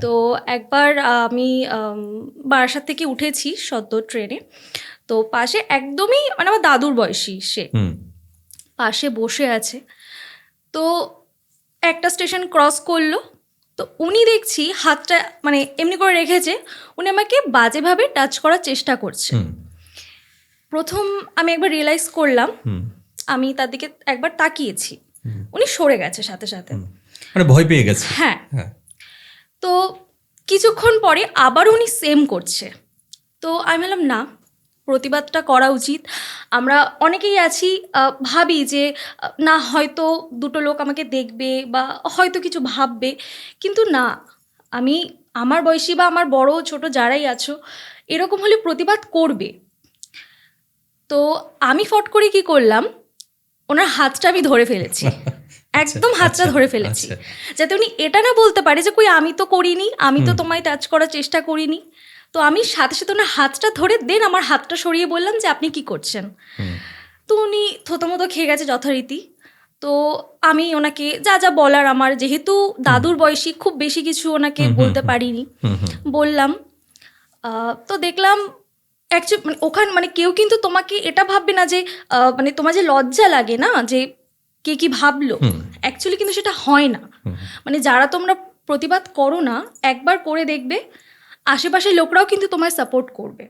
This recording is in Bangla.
তো একবার আমি বারাসাত থেকে উঠেছি সদ্য ট্রেনে। তো পাশে একদমই মানে আমার দাদুর বয়সী সে। পাশে বসে আছে। তো একটা স্টেশন ক্রস করল। তো উনি দেখছি হাতটা মানে এমনি করে রেখেছে। উনি আমাকে বাজেভাবে টাচ করার চেষ্টা করছে। প্রথম আমি একবার রিয়েলাইজ করলাম। আমি তার দিকে একবার তাকিয়েছি। উনি সরে গেছে সাথে সাথে। মানে ভয় পেয়ে গেছে। হ্যাঁ। হ্যাঁ। তো কিছুক্ষণ পরে আবার উনি সেম করছে। তো আমি বললাম, না, প্রতিবাদটা করা উচিত। আমরা অনেকেই আছি ভাবি যে, না, হয়তো দুটো লোক আমাকে দেখবে বা হয়তো কিছু ভাববে। কিন্তু না, আমি আমার বয়সী বা আমার বড়, ছোট যারাই আছো, এরকম হলে প্রতিবাদ করবে। তো আমি ফট করে কি করলাম, ওনার হাতটা আমি ধরে ফেলেছি। একদম হাতটা আচ্ছা, ধরে ফেলেছি। আচ্ছা। যাতে উনি এটা না বলতে পারে যে কই আমি তো করিনি আমি তো তোমায় টাচ করার চেষ্টা করিনি। তো আমি সাথে সাথে ওনার হাতটা ধরে দেন আমার হাতটা সরিয়ে বললাম যে আপনি কি করছেন? তো উনি থতমতো খেয়ে গেছে যথারীতি। তো আমি ওনাকে যা যা বলার আমার যেহেতু দাদুর বয়সী খুব বেশি কিছু ওনাকে বলতে পারিনি। বললাম তো দেখলাম অ্যাকচুয়ালি মানে ওখানে মানে কেউ কিন্তু তোমাকে এটা ভাববে না যে মানে তোমার যে লজ্জা লাগে না যে কে কি ভাবলো? অ্যাকচুয়ালি কিন্তু সেটা হয় না। মানে যারা তোমরা প্রতিবাদ করো না একবার করে দেখবে আশেপাশের লোকরাও কিন্তু তোমায় সাপোর্ট করবে।